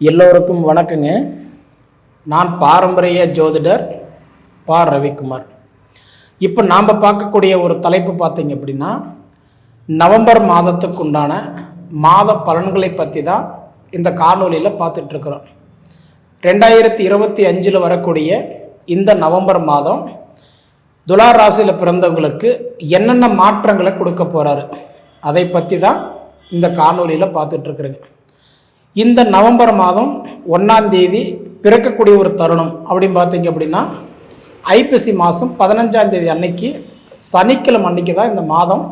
எல்லோருக்கும் வணக்கங்க. நான் பாரம்பரிய ஜோதிடர் பா. ரவிக்குமார். இப்போ நாம் பார்க்கக்கூடிய ஒரு தலைப்பு பார்த்தீங்க அப்படின்னா நவம்பர் மாதத்துக்கு உண்டான மாத பலன்களை பற்றி தான் இந்த காணொலியில் பார்த்துட்ருக்குறோம் ரெண்டாயிரத்தி இருபத்தி அஞ்சில் வரக்கூடிய இந்த நவம்பர் மாதம் துலா ராசியில் பிறந்தவங்களுக்கு என்னென்ன மாற்றங்களை கொடுக்க போகிறாரு அதை பற்றி தான் இந்த காணொலியில் பார்த்துட்ருக்குறேங்க இந்த நவம்பர் மாதம் ஒன்றாம் தேதி பிறக்கக்கூடிய ஒரு தருணம் அப்படின்னு பார்த்தீங்க அப்படின்னா ஐப்பசி மாதம் பதினஞ்சாம் தேதி அன்னைக்கு சனிக்கிழமை அன்னைக்கு தான் இந்த மாதம்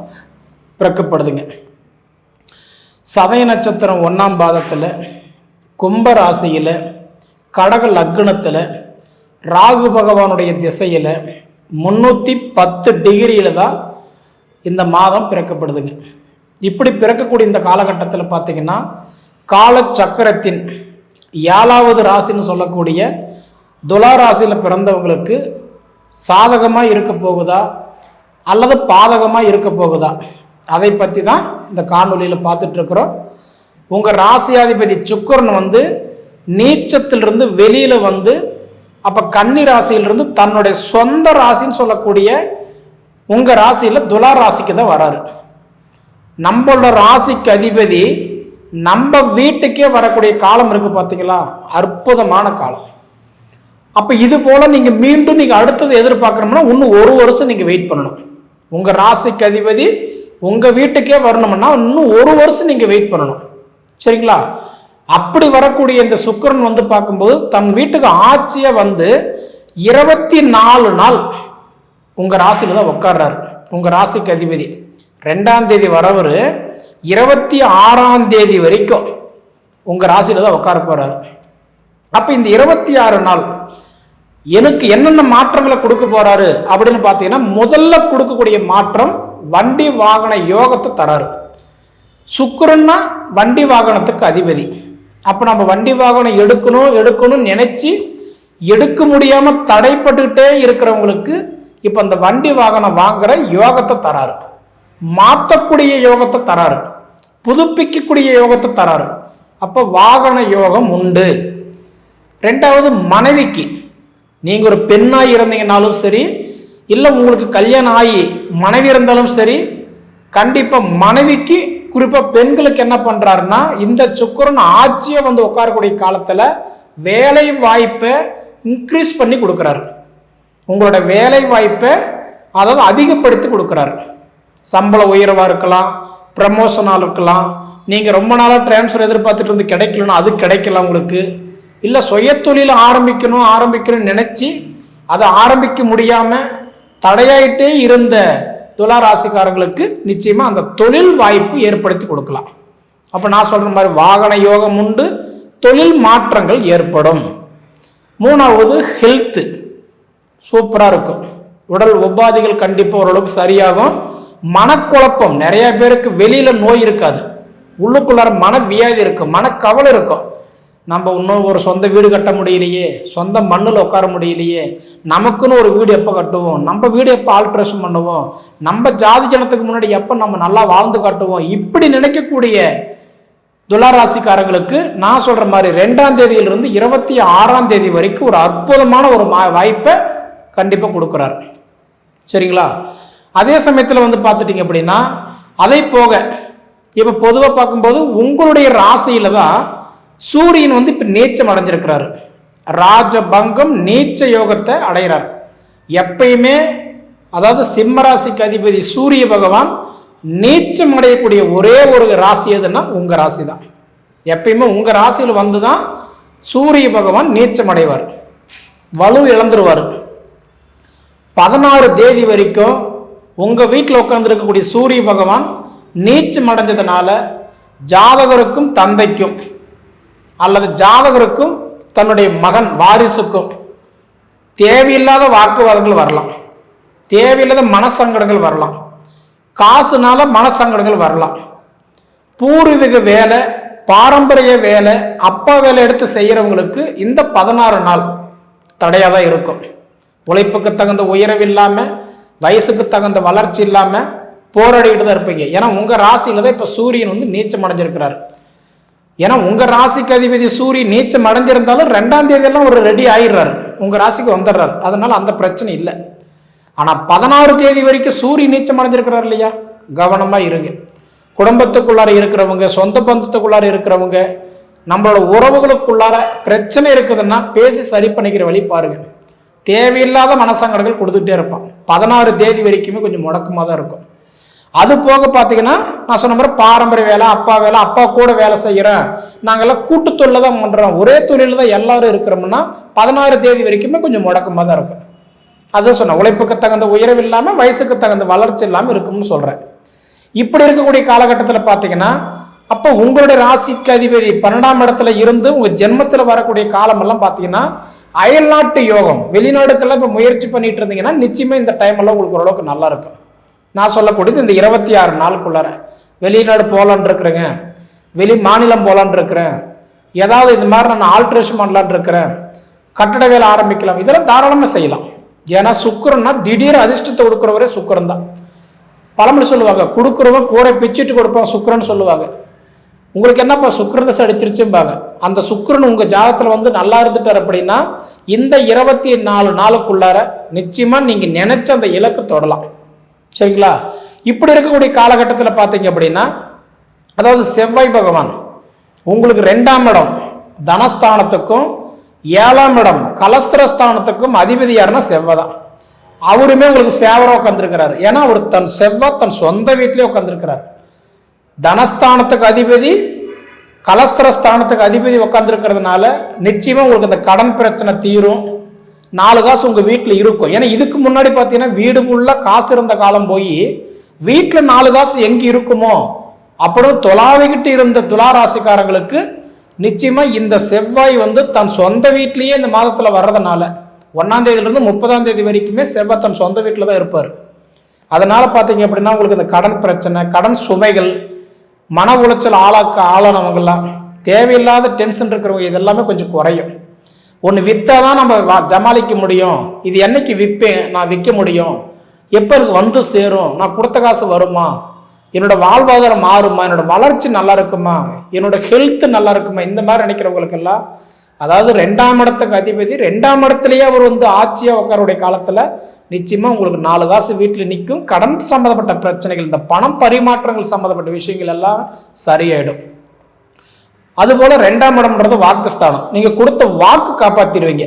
பிறக்கப்படுதுங்க. சதய நட்சத்திரம் ஒன்றாம் பாதத்தில் கும்ப ராசியில் கடக லக்னத்தில் ராகு பகவானுடைய திசையில் முந்நூற்றி பத்து டிகிரியில் தான் இந்த மாதம் பிறக்கப்படுதுங்க. இப்படி பிறக்கக்கூடிய இந்த காலகட்டத்தில் பார்த்திங்கன்னா காலச்சக்கரத்தின் ஏழாவது ராசின்னு சொல்லக்கூடிய துலா ராசியில் பிறந்தவங்களுக்கு சாதகமாக இருக்க போகுதா? அல்லது பாதகமாக இருக்க போகுதா? அதை பற்றி தான் இந்த காணொலியில் பார்த்துட்ருக்குறோம் உங்கள் ராசியாதிபதி சுக்கரன் வந்து நீச்சத்திலிருந்து வெளியில் வந்து அப்போ கன்னி ராசியிலிருந்து தன்னுடைய சொந்த ராசின்னு சொல்லக்கூடிய உங்கள் ராசியில் துலா ராசிக்கு தான் வராரு. நம்மளோட ராசிக்கு அதிபதி நம்ம வீட்டுக்கே வரக்கூடிய காலம் இருக்கு பார்த்தீங்களா அற்புதமான காலம். அப்போ இது போல நீங்க மீண்டும் நீங்க அடுத்தது எதிர்பார்க்கணும்னா இன்னும் ஒரு வருஷம் நீங்க வெயிட் பண்ணணும். உங்க ராசிக்கு அதிபதி உங்க வீட்டுக்கே வரணும்னா இன்னும் ஒரு வருஷம் நீங்க வெயிட் பண்ணணும். சரிங்களா? அப்படி வரக்கூடிய இந்த சுக்கரன் வந்து பார்க்கும்போது தன் வீட்டுக்கு ஆட்சியை வந்து இருபத்தி நாலு நாள் உங்க ராசியில தான் உட்காடுறாரு உங்க ராசிக்கு அதிபதி. ரெண்டாம் தேதி வரவர் இருபத்தி ஆறாம் தேதி வரைக்கும் உங்கள் ராசியில் தான் உட்கார போகிறார் அப்போ இந்த இருபத்தி ஆறு நாள் எனக்கு என்னென்ன மாற்றங்களை கொடுக்க போகிறாரு அப்படின்னு பார்த்தீங்கன்னா முதல்ல கொடுக்கக்கூடிய மாற்றம் வண்டி வாகன யோகத்தை தராரு. சுக்கரன்னா வண்டி வாகனத்துக்கு அதிபதி. அப்போ நம்ம வண்டி வாகனம் எடுக்கணும் எடுக்கணும்னு நினைச்சு எடுக்க முடியாமல் தடைப்பட்டுக்கிட்டே இருக்கிறவங்களுக்கு இப்போ அந்த வண்டி வாகனம் வாங்குற யோகத்தை தராரு. மாற்றக்கூடிய யோகத்தை தராரு. புதுப்பிக்கக்கூடிய யோகத்தை தராரு. அப்போ வாகன யோகம் உண்டு. ரெண்டாவது மனைவிக்கு நீங்கள் ஒரு பெண்ணாக இருந்தீங்கனாலும் சரி இல்லை உங்களுக்கு கல்யாணம் ஆகி மனைவி இருந்தாலும் சரி கண்டிப்பாக மனைவிக்கு குறிப்பாக பெண்களுக்கு என்ன பண்ணுறாருன்னா இந்த சுக்கரன் ஆட்சியை வந்து உட்காரக்கூடிய காலத்தில் வேலை வாய்ப்பை இன்க்ரீஸ் பண்ணி கொடுக்குறாரு. உங்களோட வேலை வாய்ப்பை அதாவது அதிகப்படுத்தி கொடுக்குறாரு. சம்பள உயர்வாக இருக்கலாம் ப்ரமோஷனாக இருக்கலாம். நீங்கள் ரொம்ப நாளாக ட்ரான்ஸ்ஃபர் எதிர்பார்த்துட்டு இருந்து கிடைக்கலன்னா அது கிடைக்கல உங்களுக்கு. இல்லை சுயத்தொழில் ஆரம்பிக்கணும் ஆரம்பிக்கணும்னு நினச்சி அதை ஆரம்பிக்க முடியாமல் தடையாயிட்டே இருந்த துலா ராசிக்காரங்களுக்கு நிச்சயமாக அந்த தொழில் வாய்ப்பு ஏற்படுத்தி கொடுக்கலாம். அப்போ நான் சொல்கிற மாதிரி வாகன யோகம் உண்டு தொழில் மாற்றங்கள் ஏற்படும். மூணாவது ஹெல்த்து சூப்பராக இருக்கும். உடல் உபாதைகள் கண்டிப்பாக ஓரளவுக்கு சரியாகும். மனக்குழப்பம். நிறைய பேருக்கு வெளியில நோய் இருக்காது. உள்ளுக்குள்ளார மனவியாதி இருக்கும் மனக்கவலை இருக்கும். நம்ம இன்னும் ஒரு சொந்த வீடு கட்ட முடியலையே சொந்த மண்ணில் உட்கார முடியலையே நமக்குன்னு ஒரு வீடு எப்போ கட்டுவோம்? நம்ம வீடு எப்போ ஆல்ட்ரேஷன் பண்ணுவோம்? நம்ம ஜாதி ஜனத்துக்கு முன்னாடி எப்போ நம்ம நல்லா வாழ்ந்து காட்டுவோம்? இப்படி நினைக்கக்கூடிய துளாராசிக்காரங்களுக்கு நான் சொல்கிற மாதிரி ரெண்டாம் தேதியிலிருந்து இருபத்தி ஆறாம் தேதி வரைக்கும் ஒரு அற்புதமான ஒரு மா- வாய்ப்பை கண்டிப்பாக கொடுக்குறாரு. சரிங்களா? அதே சமயத்தில் வந்து பார்த்துட்டிங்க அப்படின்னா அதை போக இப்போ பொதுவாக பார்க்கும்போது உங்களுடைய ராசியில தான் சூரியன் வந்து இப்போ நீச்சம் அடைஞ்சிருக்கிறாரு. ராஜபங்கம் நீச்ச யோகத்தை அடைகிறார். எப்பயுமே அதாவது சிம்மராசிக்கு அதிபதி சூரிய பகவான் நீச்சம் அடையக்கூடிய ஒரே ஒரு ராசி எதுன்னா உங்கள் ராசி தான். எப்பயுமே உங்கள் ராசியில் வந்து தான் சூரிய பகவான் நீச்சம் அடைவார். வலு இழந்துருவார். பதினாறு தேதி வரைக்கும் உங்கள் வீட்டில் உட்காந்துருக்கக்கூடிய சூரிய பகவான் நீச்சம் அடைஞ்சதுனால ஜாதகருக்கும் தந்தைக்கும் அல்லது ஜாதகருக்கும் தன்னுடைய மகன் வாரிசுக்கும் தேவையில்லாத வாக்குவாதங்கள் வரலாம். தேவையில்லாத மனசங்கடங்கள் வரலாம். காசுனால மனசங்கடங்கள் வரலாம். பூர்வீக வேலை பாரம்பரிய வேலை அப்பா வேலை எடுத்து செய்கிறவங்களுக்கு இந்த பதினாறு நாள் தடையாக தான் இருக்கும். உழைப்புக்கு தகுந்த உயரவில்லாமல் இல்லாமல் வயசுக்கு தகுந்த வளர்ச்சி இல்லாமல் போராடிக்கிட்டு தான் இருப்பீங்க. ஏன்னா உங்கள் ராசியில் தான் இப்போ சூரியன் வந்து நீச்சம் அடைஞ்சிருக்கிறார். ஏன்னா உங்கள் ராசிக்கு அதிபதி சூரியன் நீச்சம் அடைஞ்சிருந்தாலும் ரெண்டாம் தேதியெல்லாம் ஒரு ரெடி ஆயிடுறாரு. உங்கள் ராசிக்கு வந்துடுறாரு. அதனால அந்த பிரச்சனை இல்லை. ஆனால் பதினாறு தேதி வரைக்கும் சூரியன் நீச்சம் அடைஞ்சிருக்கிறார் இல்லையா? கவனமாக இருங்க. குடும்பத்துக்குள்ளார இருக்கிறவங்க சொந்த பந்தத்துக்குள்ளார இருக்கிறவங்க நம்மளோட உறவுகளுக்குள்ளார பிரச்சனை இருக்குதுன்னா பேசி சரி பண்ணிக்கிற வழி பாருங்க. தேவையில்லாத மனசங்கடங்கள் கொடுத்துட்டே இருப்பான் பதினாறு தேதி வரைக்குமே கொஞ்சம் முடக்கமாக தான் இருக்கும். அது போக பார்த்தீங்கன்னா நான் சொன்ன மாதிரி பாரம்பரிய வேலை அப்பா வேலை அப்பா கூட வேலை செய்கிறேன் நாங்கள்லாம் கூட்டு தொழில் தான் பண்ணுறோம் ஒரே தொழில் தான் எல்லாரும் இருக்கிறோம்னா பதினாறு தேதி வரைக்குமே கொஞ்சம் முடக்கமாக தான் இருக்கும். அதான் சொன்னேன் உழைப்புக்கு தகுந்த உயர்வு இல்லாமல் வயசுக்கு தகுந்த வளர்ச்சி இல்லாமல் இருக்கும்னு சொல்கிறேன் இப்படி இருக்கக்கூடிய காலகட்டத்தில் பார்த்தீங்கன்னா அப்போ உங்களுடைய ராசிக்கு அதிபதி பன்னெண்டாம் இடத்துல இருந்து உங்கள் ஜென்மத்தில் வரக்கூடிய காலமெல்லாம் பார்த்தீங்கன்னா அயல்நாட்டு யோகம். வெளிநாடுக்கெல்லாம் இப்போ முயற்சி பண்ணிட்டு இருந்தீங்கன்னா நிச்சயமாக இந்த டைம் எல்லாம் உங்களுக்கு ஓரளவுக்கு நல்லா இருக்கும். நான் சொல்லக்கூடியது இந்த இருபத்தி ஆறு நாளுக்குள்ளார. வெளிநாடு போகலான் இருக்கிறேங்க. வெளி மாநிலம் போகலான் இருக்கிறேன். ஏதாவது இந்த மாதிரி நான் ஆல்ட்ரேஷன் பண்ணலான் இருக்கிறேன். கட்டட வேலை ஆரம்பிக்கலாம். இதெல்லாம் தாராளமாக செய்யலாம். ஏன்னா சுக்கரன்னா திடீர் அதிர்ஷ்டத்தை கொடுக்குறவரே சுக்கரன் தான். பழமொழி சொல்லுவாங்க கொடுக்குறவன் கூரை பிச்சிட்டு கொடுப்பான் சுக்கரன் சொல்லுவாங்க. உங்களுக்கு என்னப்பா சுக்கரதசை அடிச்சிருச்சும்பாங்க. அந்த சுக்கரன் உங்கள் ஜாதகத்தில் வந்து நல்லா இருந்துட்டார் அப்படின்னா இந்த இருபத்தி நாலு நாளுக்குள்ளார நிச்சயமாக நீங்கள் நினச்ச அந்த இலக்கு தொடலாம். சரிங்களா? இப்படி இருக்கக்கூடிய காலகட்டத்தில் பார்த்தீங்க அப்படின்னா அதாவது செவ்வாய் பகவான் உங்களுக்கு ரெண்டாம் இடம் தனஸ்தானத்துக்கும் ஏழாம் இடம் கலஸ்திரஸ்தானத்துக்கும் அதிபதி யாருன்னா செவ்வாய் தான் அவருமே உங்களுக்கு ஃபேவராக உட்காந்துருக்கிறார் ஏன்னா அவர் தன் செவ்வாய் தன் சொந்த வீட்டிலே உட்காந்துருக்கிறார் தனஸ்தானத்துக்கு அதிபதி கலஸ்திரஸ்தானத்துக்கு அதிபதி உட்காந்துருக்கிறதுனால நிச்சயமாக உங்களுக்கு இந்த கடன் பிரச்சனை தீரும். நாலு காசு உங்கள் வீட்டில் இருக்கும். ஏன்னா இதுக்கு முன்னாடி பார்த்தீங்கன்னா வீடு ஃபுல்லாக காசு இருந்த காலம் போய் வீட்டில் நாலு காசு எங்கே இருக்குமோ அப்புறம் தொலாவிக்கிட்டு இருந்த துலா ராசிக்காரங்களுக்கு நிச்சயமாக இந்த செவ்வாய் வந்து தன் சொந்த வீட்லேயே இந்த மாதத்தில் வர்றதுனால ஒன்றாம் தேதியிலேருந்து முப்பதாம் தேதி வரைக்குமே செவ்வாய் தன் சொந்த வீட்டில் தான் இருப்பார். அதனால் பார்த்தீங்க அப்படின்னா உங்களுக்கு இந்த கடன் பிரச்சனை கடன் சுமைகள் மன உளைச்சல் ஆளாக்க ஆளானவங்கெல்லாம் தேவையில்லாத டென்ஷன் இருக்கிறவங்க இதெல்லாமே கொஞ்சம் குறையும். ஒன்று விற்றா தான் நம்ம வா- ஜமாளிக்க முடியும். இது என்னைக்கு விற்பேன் நான் விற்க முடியும். எப்போ எனக்கு வந்து சேரும். நான் கொடுத்த காசு வருமா? என்னோட வாழ்வாதாரம் மாறுமா? என்னோட வளர்ச்சி நல்லா இருக்குமா? என்னோட ஹெல்த் நல்லா இருக்குமா? இந்த மாதிரி நினைக்கிறவங்களுக்கெல்லாம் அதாவது ரெண்டாம் இடத்துக்கு அதிபதி ரெண்டாம் இடத்துலயே அவர் வந்து ஆட்சியாக உட்காருடைய காலத்தில் நிச்சயமாக உங்களுக்கு நாலு காசு வீட்டில் நிற்கும் கடன் சம்மந்தப்பட்ட பிரச்சனைகள் இந்த பணம் பரிமாற்றங்கள் சம்மந்தப்பட்ட விஷயங்கள் எல்லாம் சரியாயிடும். அதுபோல் ரெண்டாம் இடம்ன்றது வாக்குஸ்தானம். நீங்கள் கொடுத்த வாக்கு காப்பாற்றிடுவீங்க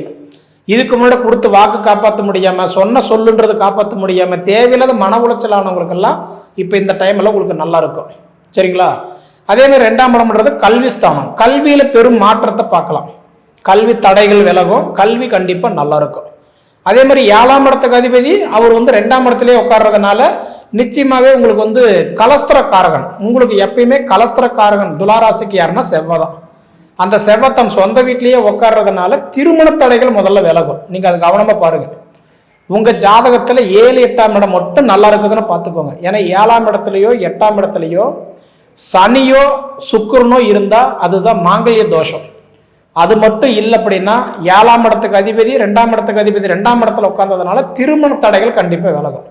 இதுக்கு முன்னாடி கொடுத்து வாக்கு காப்பாற்ற முடியாமல் சொன்ன சொல்லுன்றது காப்பாற்ற முடியாமல் தேவையில்லாத மன உளைச்சலானவங்களுக்கெல்லாம் இப்போ இந்த டைமில் உங்களுக்கு நல்லா இருக்கும். சரிங்களா? அதே மாதிரி ரெண்டாம் இடம்ன்றது கல்வி ஸ்தானம் பெரும் மாற்றத்தை பார்க்கலாம். கல்வி தடைகள் விலகும் கல்வி கண்டிப்பாக நல்லா இருக்கும். அதே மாதிரி ஏழாம் இடத்துக்கு அதிபதி அவர் வந்து ரெண்டாம் இடத்துலயே உட்கார்றதுனால நிச்சயமாகவே உங்களுக்கு வந்து கலஸ்திர காரகன் உங்களுக்கு எப்பயுமே கலஸ்திர காரகன் துளாராசிக்கு யாருன்னா செவ்வாய் தான் அந்த செவ்வாய் தம் சொந்த வீட்லேயே உட்கார்றதுனால திருமண தடைகள் முதல்ல விலகும். நீங்கள் அது கவனமாக பாருங்க. உங்கள் ஜாதகத்தில் ஏழு எட்டாம் இடம் மட்டும் நல்லா இருக்குதுன்னு பார்த்துக்கோங்க. ஏன்னா ஏழாம் இடத்துலையோ எட்டாம் இடத்துலையோ சனியோ சுக்கரனோ இருந்தால் அதுதான் மாங்கல்ய தோஷம். அது மட்டும் இல்லை அப்படின்னா ஏழாம் இடத்துக்கு அதிபதி ரெண்டாம் இடத்துக்கு அதிபதி ரெண்டாம் இடத்துல உட்காந்ததுனால திருமண தடைகள் கண்டிப்பாக விலகும்.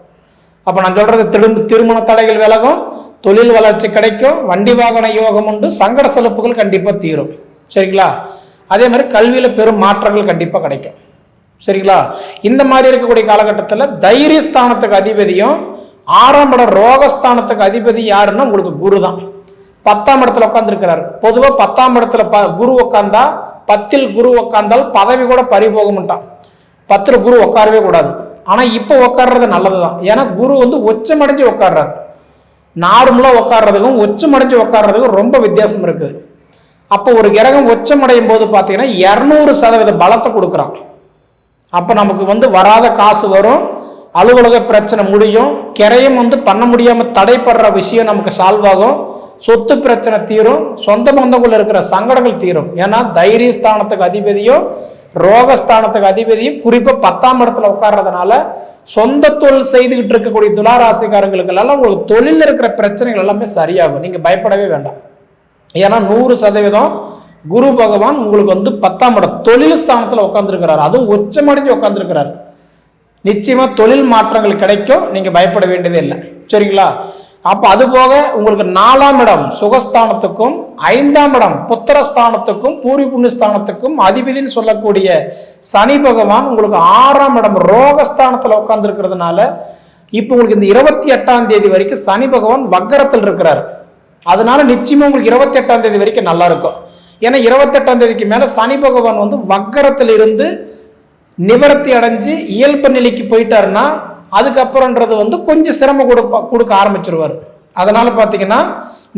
அப்போ நான் சொல்கிறது திரும்ப திருமண தடைகள் விலகும் தொழில் வளர்ச்சி கிடைக்கும் வண்டி வாகன யோகம் உண்டு சங்கட செலுப்புகள் கண்டிப்பாக தீரும். சரிங்களா? அதே மாதிரி கல்வியில் பெரும் மாற்றங்கள் கண்டிப்பாக கிடைக்கும். சரிங்களா? இந்த மாதிரி இருக்கக்கூடிய காலகட்டத்தில் தைரியஸ்தானத்துக்கு அதிபதியும் ஆறாம் இடம் ரோகஸ்தானத்துக்கு அதிபதி யாருன்னா உங்களுக்கு குரு தான் பத்தாம் இடத்துல உட்காந்துருக்கிறார் பொதுவாக பத்தாம் இடத்துல ப குரு உட்காந்தா பத்தில் குரு உக்காந்தால் பதவி கூட பறி போக மாட்டான் பத்தில் குரு உட்காரவே கூடாது. ஆனால் இப்போ உட்கார்றது நல்லது தான் ஏன்னா குரு வந்து ஒச்சமடைஞ்சு உட்காடுறாரு நார்மலாக உட்கார்றதுக்கும் ஒச்சமடைஞ்சு உட்காடுறதுக்கும் ரொம்ப வித்தியாசம் இருக்குது அப்போ ஒரு கிரகம் ஒச்சமடையும் போது பார்த்தீங்கன்னா இரநூறு சதவீத பலத்தை கொடுக்குறான். அப்போ நமக்கு வந்து வராத காசு வரும் அலுவலக பிரச்சனை முடியும் கிரையும் வந்து பண்ண முடியாமல் தடைப்படுற விஷயம் நமக்கு சால்வ் ஆகும். சொத்து பிரச்சனை தீரும் சொந்த பந்தங்கள் இருக்கிற சங்கடங்கள் தீரும். ஏன்னா தைரிய ஸ்தானத்துக்கு அதிபதியும் ரோகஸ்தானத்துக்கு அதிபதியும் குறிப்பாக பத்தாம் இடத்துல உட்கார்றதுனால சொந்த தொழில் செய்துகிட்டு இருக்கக்கூடிய துளாராசிக்காரங்களுக்கு எல்லாம் உங்களுக்கு தொழில் இருக்கிற பிரச்சனைகள் எல்லாமே சரியாகும். நீங்கள் பயப்படவே வேண்டாம். ஏன்னா நூறு சதவீதம் குரு பகவான் உங்களுக்கு வந்து பத்தாம் இடம் தொழில் ஸ்தானத்தில் உட்காந்துருக்கிறார் அதுவும் உச்சமடைஞ்சு உட்காந்துருக்கிறார் நிச்சயமா தொழில் மாற்றங்கள் கிடைக்கும். நீங்க பயப்பட வேண்டியதே இல்லை. சரிங்களா? அப்போ அது போக உங்களுக்கு நாலாம் இடம் சுகஸ்தானத்துக்கும் ஐந்தாம் இடம் புத்திரஸ்தானத்துக்கும் பூரி புண்ணியஸ்தானத்துக்கும் அதிபதினு சொல்லக்கூடிய சனி பகவான் உங்களுக்கு ஆறாம் இடம் ரோகஸ்தானத்தில் உட்காந்துருக்கிறதுனால இப்போ உங்களுக்கு இந்த இருபத்தி எட்டாம் தேதி வரைக்கும் சனி பகவான் வக்கரத்தில் இருக்கிறார். அதனால நிச்சயமா உங்களுக்கு இருபத்தி எட்டாம் தேதி வரைக்கும் நல்லா இருக்கும். ஏன்னா இருபத்தெட்டாம் தேதிக்கு மேலே சனி பகவான் வந்து வக்கரத்தில் இருந்து நிவர்த்தி அடைஞ்சு இயல்பு நிலைக்கு போயிட்டாருன்னா அதுக்கப்புறன்றது வந்து கொஞ்சம் சிரமம் கொடுப்ப கொடுக்க ஆரம்பிச்சிருவார். அதனால பார்த்தீங்கன்னா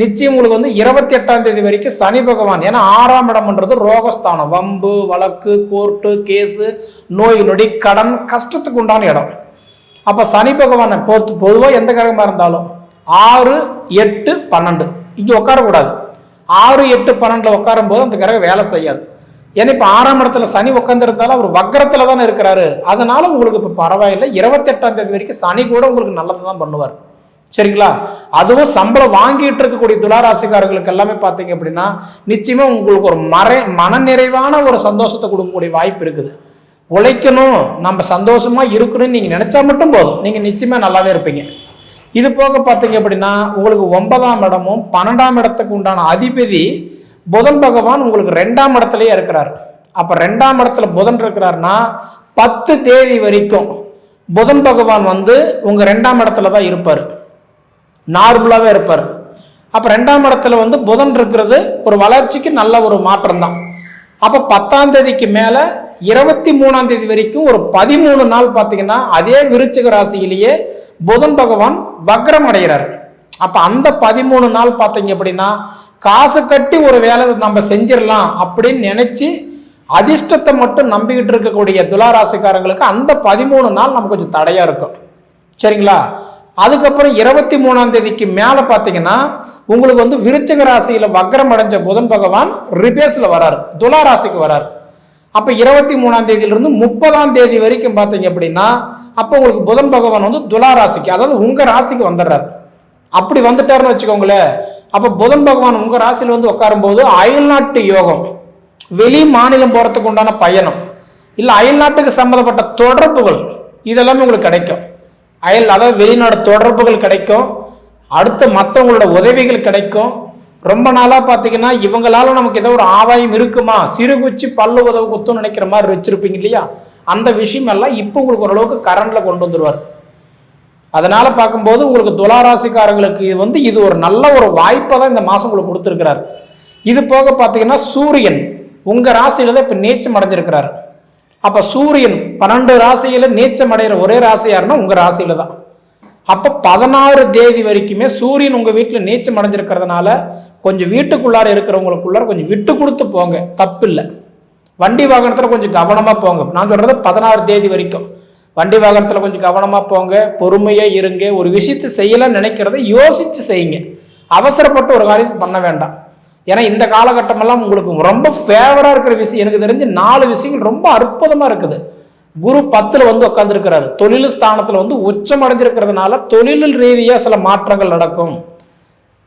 நிச்சயம் உங்களுக்கு வந்து இருபத்தி எட்டாம் தேதி வரைக்கும் சனி பகவான் ஏன்னா ஆறாம் இடம்ன்றது ரோகஸ்தானம். வம்பு வழக்கு கோர்ட்டு கேஸு நோய் நொடி கடன் கஷ்டத்துக்கு உண்டான இடம். அப்போ சனி பகவானை பொறுத்து பொதுவாக எந்த கிரகமாக இருந்தாலும் ஆறு எட்டு பன்னெண்டு. இங்கே உட்காரக்கூடாது. ஆறு எட்டு பன்னெண்டில் உட்காரும் போது அந்த கிரகம் வேலை செய்யாது. ஏன்னா இப்போ ஆறாம் இடத்துல சனி உட்காந்துருந்தாலும் அவர் வக்கரத்தில் தானே இருக்கிறாரு. அதனால உங்களுக்கு இப்போ பரவாயில்லை. இருபத்தெட்டாம் தேதி வரைக்கும் சனி கூட உங்களுக்கு நல்லது தான் பண்ணுவார். சரிங்களா? அதுவும் சம்பளம் வாங்கிட்டு இருக்கக்கூடிய துளாராசிக்காரர்களுக்கு எல்லாமே பார்த்தீங்க அப்படின்னா நிச்சயமா உங்களுக்கு ஒரு மறை மனநிறைவான ஒரு சந்தோஷத்தை கொடுக்கக்கூடிய வாய்ப்பு இருக்குது. உழைக்கணும். நம்ம சந்தோஷமா இருக்கணும்னு நீங்க நினைச்சா மட்டும் போதும். நீங்க நிச்சயமா நல்லாவே இருப்பீங்க. இது போக பார்த்தீங்க அப்படின்னா உங்களுக்கு ஒன்பதாம் இடமும் பன்னெண்டாம் இடத்துக்கு உண்டான அதிபதி புதன் பகவான் உங்களுக்கு ரெண்டாம் இடத்துலயே இருக்கிறார். அப்ப ரெண்டாம் இடத்துல புதன் இருக்கிறாருன்னா பத்து தேதி வரைக்கும் புதன் பகவான் வந்து உங்க ரெண்டாம் இடத்துல தான் இருப்பார். நார்மலாகவே இருப்பார். அப்போ ரெண்டாம் இடத்துல வந்து புதன் இருக்கிறது ஒரு வளர்ச்சிக்கு நல்ல ஒரு மாற்றம் தான் அப்போ பத்தாம் தேதிக்கு மேலே இருபத்தி மூணாம் தேதி வரைக்கும் ஒரு பதிமூணு நாள் பார்த்தீங்கன்னா அதே விருச்சிக ராசியிலேயே புதன் பகவான் வக்ரம் அடைகிறார். அப்போ அந்த பதிமூணு நாள் பார்த்தீங்க அப்படின்னா காசு கட்டி ஒரு வேலை நம்ம செஞ்சிடலாம் அப்படின்னு நினைச்சு அதிர்ஷ்டத்தை மட்டும் நம்பிக்கிட்டு இருக்கக்கூடிய துளாராசிக்காரங்களுக்கு அந்த பதிமூணு நாள் நமக்கு கொஞ்சம் தடையா இருக்கும். சரிங்களா? அதுக்கப்புறம் இருபத்தி மூணாம் தேதிக்கு மேலே பார்த்தீங்கன்னா உங்களுக்கு வந்து விருச்சக ராசியில் வக்ரம் அடைஞ்ச புதன் பகவான் ரிபேஸில் வராரு. துலா ராசிக்கு வராரு. அப்போ இருபத்தி மூணாம் தேதியிலிருந்து முப்பதாம் தேதி வரைக்கும் பார்த்தீங்க அப்படின்னா அப்போ உங்களுக்கு புதன் பகவான் வந்து துலா ராசிக்கு அதாவது உங்கள் ராசிக்கு வந்துடுறாரு. அப்படி வந்துட்டாருன்னு வச்சுக்கோங்களேன். அப்போ புதன் பகவான் உங்கள் ராசியில் வந்து உட்காரும்போது அயல்நாட்டு யோகம் வெளி மாநிலம் போகிறதுக்கு உண்டான பயணம் இல்லை அயல்நாட்டுக்கு சம்மந்தப்பட்ட தொடர்புகள் இதெல்லாமே உங்களுக்கு கிடைக்கும். அயல் அதாவது வெளிநாடு தொடர்புகள் கிடைக்கும். அடுத்து மற்றவங்களோட உதவிகள் கிடைக்கும். ரொம்ப நாளாக பார்த்தீங்கன்னா இவங்களால நமக்கு ஏதோ ஒரு ஆதாயம் இருக்குமா? சிறு குச்சி பல்லு உதவு குத்தும் நினைக்கிற மாதிரி வச்சுருப்பீங்க இல்லையா? அந்த விஷயம் எல்லாம் இப்போ உங்களுக்கு ஓரளவுக்கு கரண்டில் கொண்டு வந்துருவார். அதனால பார்க்கும்போது உங்களுக்கு துளாராசிக்காரங்களுக்கு இது வந்து இது ஒரு நல்ல ஒரு வாய்ப்பை தான் இந்த மாதம் உங்களுக்கு கொடுத்துருக்கிறார். இது போக பார்த்தீங்கன்னா சூரியன் உங்கள் ராசியில தான் இப்போ நீச்சம் அடைஞ்சிருக்கிறார். அப்போ சூரியன் பன்னெண்டு ராசியில் நீச்சம் அடைகிற ஒரே ராசி யாருன்னா உங்கள் ராசியில தான். அப்போ பதினாறு தேதி வரைக்குமே சூரியன் உங்கள் வீட்டில் நீச்சம் அடைஞ்சிருக்கிறதுனால கொஞ்சம் வீட்டுக்குள்ளார இருக்கிறவங்களுக்குள்ளார கொஞ்சம் விட்டு கொடுத்து போங்க தப்பு இல்லை வண்டி வாகனத்தில் கொஞ்சம் கவனமாக போங்க. நான் சொல்கிறது பதினாறு தேதி வரைக்கும். வண்டி வாகனத்தில் கொஞ்சம் கவனமாக போங்க பொறுமையாக இருங்க. ஒரு விஷயத்தை செய்யலாம்னு நினைக்கிறத யோசித்து செய்யுங்க. அவசரப்பட்டு ஒரு காரியம் பண்ண வேண்டாம். ஏன்னா இந்த காலகட்டமெல்லாம் உங்களுக்கு ரொம்ப ஃபேவராக இருக்கிற விஷயம். எனக்கு தெரிஞ்சு நாலு விஷயங்கள் ரொம்ப அற்புதமாக இருக்குது. குரு பத்தில் வந்து உட்காந்துருக்கிறாரு தொழில் ஸ்தானத்தில் வந்து உச்சம் அடைஞ்சிருக்கிறதுனால தொழில் ரீதியாக சில மாற்றங்கள் நடக்கும்.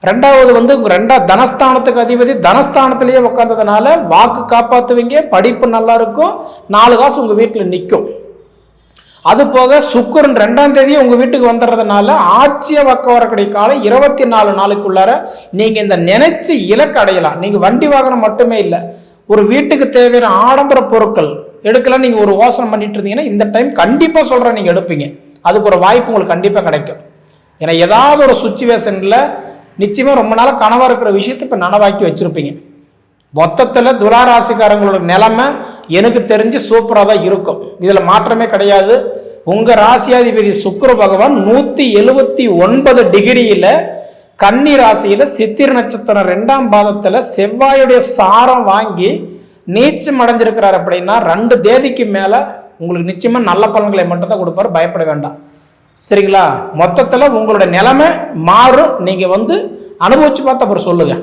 ரெண்டாவது வந்து ரெண்டா தனஸ்தானத்துக்கு அதிபதி. தனஸ்தானத்திலேயே உட்காந்ததுனால வாக்கு காப்பாற்றுவீங்க படிப்பு நல்லா இருக்கும் நாலு காசு உங்கள் வீட்டில் நிற்கும் அது போக சுக்கரன் ரெண்டாம் தேதி உங்க வீட்டுக்கு வந்துடுறதுனால ஆட்சிய வக்க வரக்கூடிய காலம் இருபத்தி நாலு நாளுக்குள்ளார நீங்க இந்த நினைச்சு இலக்கு அடையலாம். நீங்க வண்டி வாகனம் மட்டுமே இல்லை ஒரு வீட்டுக்கு தேவையான ஆடம்பர பொருட்கள் எடுக்கலாம் நீங்க ஒரு யோசனை பண்ணிட்டு இருந்தீங்கன்னா இந்த டைம் கண்டிப்பா சொல்றேன் நீங்க எடுப்பீங்க. அதுக்கு ஒரு வாய்ப்பு உங்களுக்கு கண்டிப்பா கிடைக்கும். ஏன்னா ஏதாவது ஒரு சுச்சுவேஷன்ல நிச்சயமா ரொம்ப நாளாக கனவா இருக்கிற விஷயத்தை இப்ப நனவாக்கி வச்சிருப்பீங்க. மொத்தத்தில் துளாராசிக்காரங்களோட நிலைமை எனக்கு தெரிஞ்சு சூப்பராக தான் இருக்கும். இதில் மாற்றமே கிடையாது. உங்கள் ராசியாதிபதி சுக்கர பகவான் நூற்றி எழுபத்தி ஒன்பது டிகிரியில் கன்னி ராசியில் சித்திர நட்சத்திரம் ரெண்டாம் பாதத்தில் செவ்வாயுடைய சாரம் வாங்கி நீச்சம் அடைஞ்சிருக்கிறார் அப்படின்னா ரெண்டு தேதிக்கு மேலே உங்களுக்கு நிச்சயமாக நல்ல பலன்களை மட்டும்தான் கொடுப்பார். பயப்பட வேண்டாம். சரிங்களா? மொத்தத்தில் உங்களோட நிலைமை மாறும். நீங்கள் வந்து அனுபவிச்சு பார்த்து அப்புறம் சொல்லுங்கள்